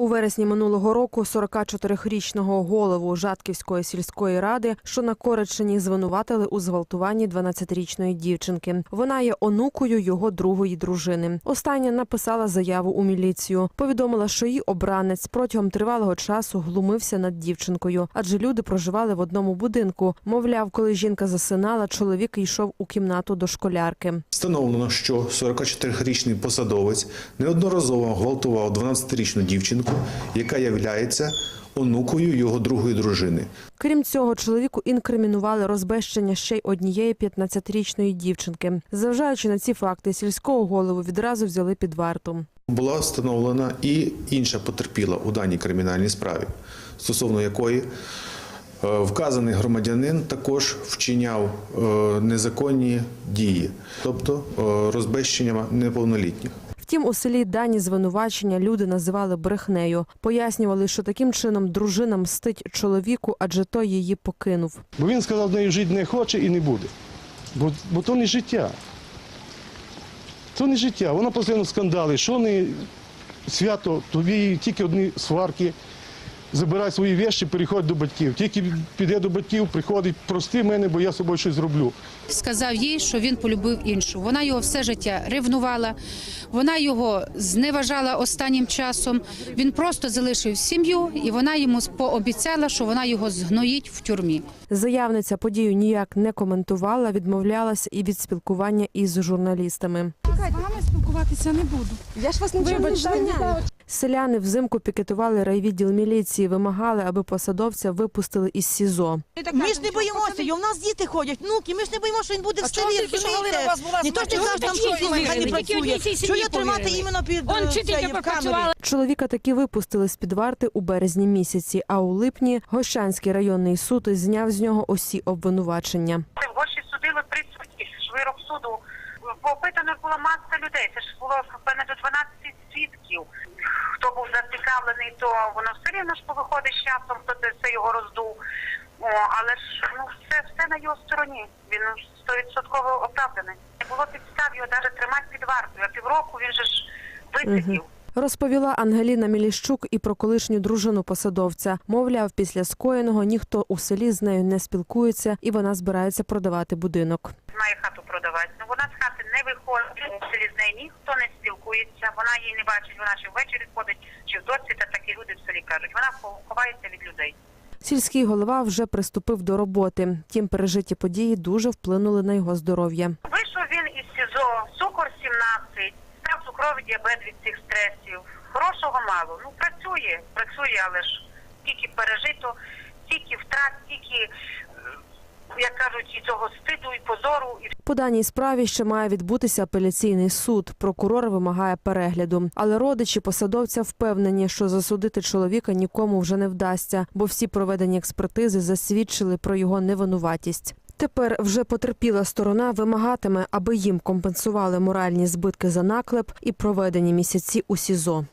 У вересні минулого року 44-річного голову Жатківської сільської ради, що на Коречині звинуватили у зґвалтуванні 12-річної дівчинки. Вона є онукою його другої дружини. Остання написала заяву у міліцію. Повідомила, що її обранець протягом тривалого часу глумився над дівчинкою, адже люди проживали в одному будинку. Мовляв, коли жінка засинала, чоловік йшов у кімнату до школярки. Встановлено, що 44-річний посадовець неодноразово гвалтував 12-річну дівчинку, яка являється онукою його другої дружини. Крім цього, чоловіку інкримінували розбещення ще й однієї 15-річної дівчинки. Зважаючи на ці факти, сільського голову відразу взяли під варту. Була встановлена і інша потерпіла у даній кримінальній справі, стосовно якої е, вказаний громадянин також вчиняв е, незаконні дії, тобто е, розбещення неповнолітніх. Втім, у селі дані звинувачення люди називали брехнею. Пояснювали, що таким чином дружина мстить чоловіку, адже той її покинув. Бо він сказав, що нею жити не хоче і не буде. Бо, бо то не життя. То не життя. Вона постійно скандали. Що не свято, тобі тільки одні сварки. Забирай свої вещі, переходь до батьків. Тільки піде до батьків, приходить, прости мене, бо я з собою щось зроблю. сказав їй, що він полюбив іншу. Вона його все життя ревнувала, вона його зневажала останнім часом. Він просто залишив сім'ю, і вона йому пообіцяла, що вона його згноїть в тюрмі. Заявниця подію ніяк не коментувала, відмовлялася і від спілкування із журналістами. З вами спілкуватися не буду. Я ж вас нічого не звільняю. Селяни взимку пікетували райвідділ міліції, вимагали, аби посадовця випустили із СІЗО. Ми ж не боїмося, і у нас діти ходять, внуки, ми ж не боїмося, що він буде в селі? Не то, що кажуть, там щось не працює. Що я тримати іменно під е, камерою? Чоловіка таки випустили з під варти у березні місяці, а у липні Гощанський районний суд зняв з нього усі обвинувачення. Людей. Це ж було певно до 12 свідків. Хто був зацікавлений, то воно все рівно ж повиходить з часом, хто це все його роздув. О, але ж ну все, все на його стороні. Він стовідсотково оправданий. Не було підстав його навіть тримати під вартою. А півроку він же ж висидів. Розповіла Ангеліна Міліщук і про колишню дружину посадовця. Мовляв, після скоєного ніхто у селі з нею не спілкується, і вона збирається продавати будинок. Має хату продавати. Ну з нею ніхто не спілкується. Вона її не бачить. Вона чи ввечері ходить, чи в досвіта такі люди в селі кажуть. Вона ховається від людей. Сільський голова вже приступив до роботи. Тім пережиті події дуже вплинули на його здоров'я. Вийшов він із СІЗО, цукор 17, став цукровий діабет від цих стресів. Хорошого мало. Ну працює, працює, але ж тільки пережито, тільки втрат, тільки, як кажуть, і цього стиду, і позору, По даній справі ще має відбутися апеляційний суд. Прокурор вимагає перегляду. Але родичі посадовця впевнені, що засудити чоловіка нікому вже не вдасться, бо всі проведені експертизи засвідчили про його невинуватість. Тепер вже потерпіла сторона вимагатиме, аби їм компенсували моральні збитки за наклеп і проведені місяці у СІЗО.